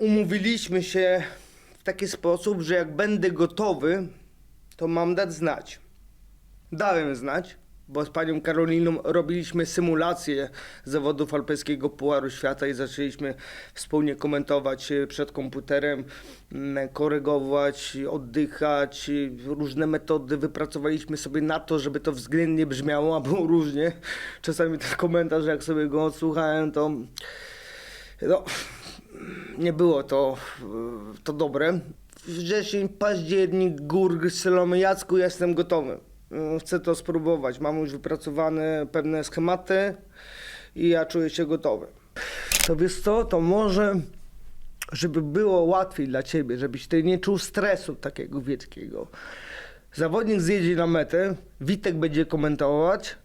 Umówiliśmy się w taki sposób, że jak będę gotowy, to mam dać znać. Dałem znać, bo z panią Karoliną robiliśmy symulację zawodów alpejskiego Pucharu Świata i zaczęliśmy wspólnie komentować e, przed komputerem, korygować, oddychać, e, różne metody wypracowaliśmy sobie na to, żeby to względnie brzmiało, a było różnie. Czasami ten komentarz, jak sobie go odsłuchałem, to no, nie było to, to dobre. Wrzesień, październik, gór, Sylomy, Jacku, jestem gotowy. E, Chcę to spróbować. Mam już wypracowane pewne schematy i ja czuję się gotowy. To wiesz co, to może, żeby było łatwiej dla ciebie, żebyś ty nie czuł stresu takiego wielkiego. Zawodnik zjedzie na metę, Witek będzie komentować,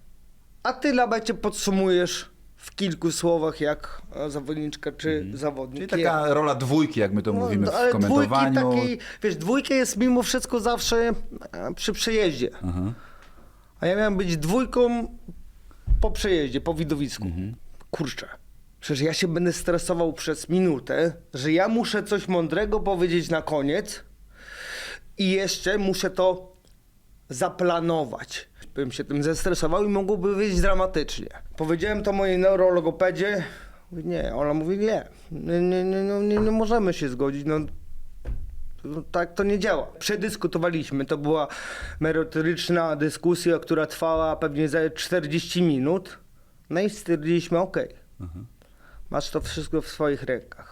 a ty Labecie podsumujesz w kilku słowach, jak e, zawodniczka czy zawodnik. Czyli taka rola dwójki, jak my to mówimy No, w ale komentowaniu. Dwójki takiej, wiesz, dwójka jest mimo wszystko zawsze e, przy przejeździe. Aha. A ja miałem być dwójką po przejeździe, po widowisku. Mhm. Kurczę. Przecież ja się będę stresował przez minutę, że ja muszę coś mądrego powiedzieć na koniec i jeszcze muszę to zaplanować. Bym się tym zestresował i mogłoby wyjść dramatycznie. Powiedziałem to mojej neurologopedzie. Mówi, nie, ona mówi nie. Nie, nie, nie, no, nie, nie możemy się zgodzić. No, no, tak to nie działa. Przedyskutowaliśmy. To była merytoryczna dyskusja, która trwała pewnie za 40 minut. No i stwierdziliśmy, ok, masz to wszystko w swoich rękach.